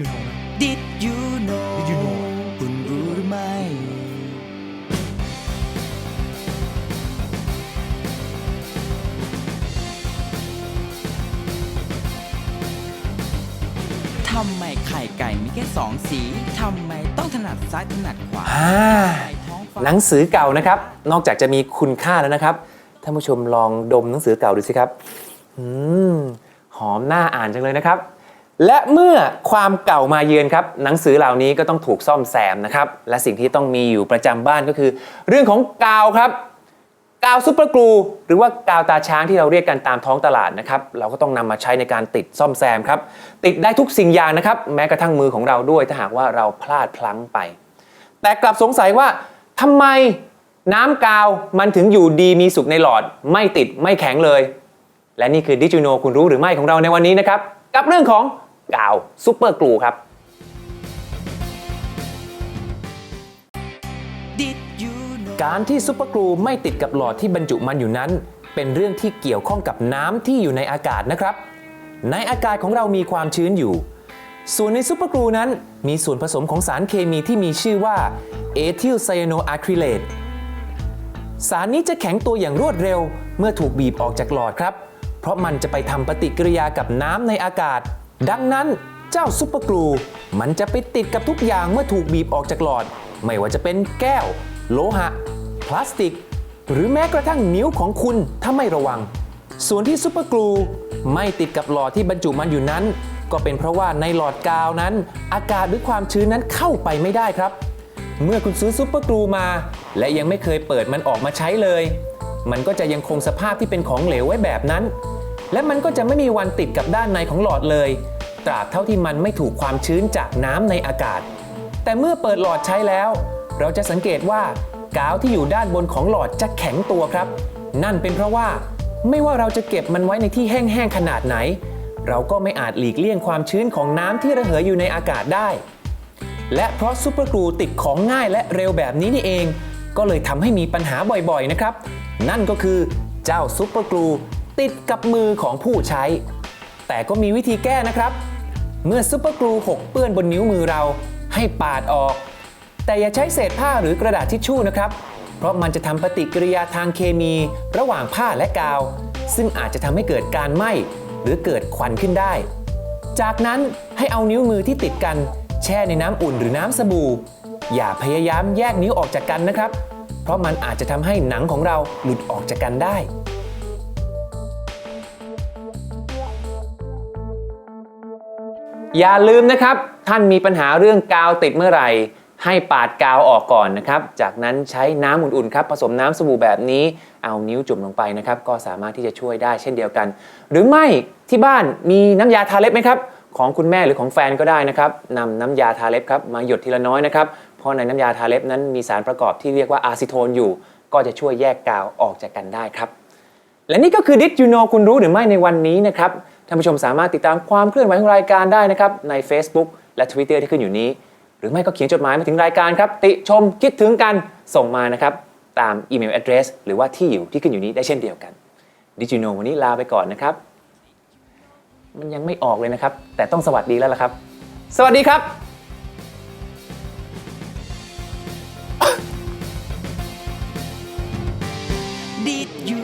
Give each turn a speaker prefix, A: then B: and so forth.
A: you know นะ
B: Did you know
A: Did you know
B: คุณรู้หรือไม่ ทำไมไข่ไก่มีแค่สองสี ทำไมต้องถนัดซ้ายถนัดขวา
C: อ่า
B: ทำไมท้องฟ้า
C: หนังสือเก่านะครับ นอกจากจะมีคุณค่าแล้วนะครับ ท่านผู้ชมลองดมหนังสือเก่าดูสิครับอืมหอมน่าอ่านจังเลยนะครับ และเมื่อความเก่ามาเยือนครับ หนังสือเหล่านี้ก็ต้องถูกซ่อมแซมนะครับ และสิ่งที่ต้องมีอยู่ประจำบ้านก็คือ เรื่องของกาวครับ กาวซุปเปอร์กลูหรือว่ากาวตาช้างที่เราเรียกกันตามท้องตลาดนะครับ เราก็ต้องนำมาใช้ในการติดซ่อมแซมครับ ติดได้ทุกสิ่งอย่างนะครับ แม้กระทั่งมือของเราด้วยถ้าหากว่าเราพลาดพลั้งไป แต่กลับสงสัยว่าทำไมน้ำกาวมันถึงอยู่ดีมีสุขในหลอด ไม่ติดไม่แข็งเลย และนี่คือดิจิโนคุณรู้หรือไม่ของเราในวันนี้นะครับกับเรื่องของ กาวซุปเปอร์กลูครับ
B: you know
C: การที่ซุปเปอร์กลูไม่ติดกับหลอดที่บรรจุมันอยู่นั้น เป็นเรื่องที่เกี่ยวข้องกับน้ำที่อยู่ในอากาศนะครับ ในอากาศของเรามีความชื้นอยู่ ส่วนในซุปเปอร์กลูนั้นมีส่วนผสมของสารเคมีที่มีชื่อว่าเอทิลไซยาโนอะคริเลตสารนี้จะแข็งตัวอย่างรวดเร็ว เมื่อถูกบีบออกจากหลอดครับ เพราะมันจะไปทำปฏิกิริยากับน้ำในอากาศ ดังนั้นเจ้าซุปเปอร์กลูมันจะไปติดกับทุกอย่างเมื่อถูกบีบออกจากหลอด ไม่ว่าจะเป็นแก้ว โลหะ พลาสติก หรือแม้กระทั่งนิ้วของคุณถ้าไม่ระวัง ส่วนที่ซุปเปอร์กลูไม่ติดกับหลอดที่บรรจุมันอยู่นั้น ก็เป็นเพราะว่าในหลอดกาวนั้น อากาศหรือความชื้นนั้นเข้าไปไม่ได้ครับ เมื่อคุณซื้อซุปเปอร์กลูมา และยังไม่เคยเปิดมันออกมาใช้เลย มันก็จะยังคงสภาพที่เป็นของเหลวไว้แบบนั้น และมันก็จะไม่มีวันติดกับด้านในของหลอดเลย ตราบเท่าที่มันไม่ถูกความชื้นจากน้ำในอากาศ แต่เมื่อเปิดหลอดใช้แล้ว เราจะสังเกตว่ากาวที่อยู่ด้านบนของหลอดจะแข็งตัวครับ นั่นเป็นเพราะว่า ไม่ว่าเราจะเก็บมันไว้ในที่แห้งๆขนาดไหน เราก็ไม่อาจหลีกเลี่ยงความชื้นของน้ำที่ระเหยอยู่ในอากาศได้ และเพราะซูเปอร์กลูติดของง่ายและเร็วแบบนี้นี่เอง ก็เลยทำให้มีปัญหาบ่อยๆนะครับ นั่นก็คือเจ้าซูเปอร์กลู ติดกับมือของผู้ใช้ แต่ก็มีวิธีแก้นะครับ เมื่อซูเปอร์กลูหกเปื้อนบนนิ้วมือเราให้ปาดออก แต่อย่าใช้เศษผ้าหรือกระดาษทิชชู่นะครับ เพราะมันจะทำปฏิกิริยาทางเคมีระหว่างผ้าและกาว ซึ่งอาจจะทำให้เกิดการไหม้หรือเกิดควันขึ้นได้ จากนั้นให้เอานิ้วมือที่ติดกัน แช่ในน้ำอุ่นหรือน้ำสบู่ อย่าพยายามแยกนิ้วออกจากกันนะครับ เพราะมันอาจจะทำให้หนังของเราหลุดออกจากกันได้ อย่าลืมนะครับ ท่านมีปัญหาเรื่องกาวติดเมื่อไหร่ ให้ปาดกาวออกก่อนนะครับ จากนั้นใช้น้ำอุ่นๆครับผสมน้ำสบู่แบบนี้ เอานิ้วจุ่มลงไปนะครับ ก็สามารถที่จะช่วยได้เช่นเดียวกัน หรือไม่ที่บ้านมีน้ำยาทาเล็บไหมครับ ของคุณแม่หรือของแฟนก็ได้นะครับนำน้ำยาทาเล็บครับมาหยดทีละน้อยนะครับเพราะในน้ำยาทาเล็บนั้นมีสารประกอบที่เรียกว่าอะซิโทนอยู่ ก็จะช่วยแยกกาวออกจากกันได้ครับและนี่ก็คือ Did You Know คุณรู้หรือไม่ในวันนี้นะครับ ท่านผู้ชมสามารถติดตามความเคลื่อนไหวของรายการได้นะครับใน Facebook และ Twitter ที่ขึ้นอยู่นี้ หรือไม่ก็เขียนจดหมายมาถึงรายการครับติชมคิดถึงกันส่งมานะครับตามอีเมลแอดเดรสหรือว่าที่อยู่ที่ขึ้นอยู่นี้ได้เช่นเดียวกันดิจิโนวันนี้ลาไปก่อนนะครับ มันยังไม่ออกเลยนะครับ แต่ต้องสวัสดีแล้วล่ะครับ สวัสดีครับดีดยู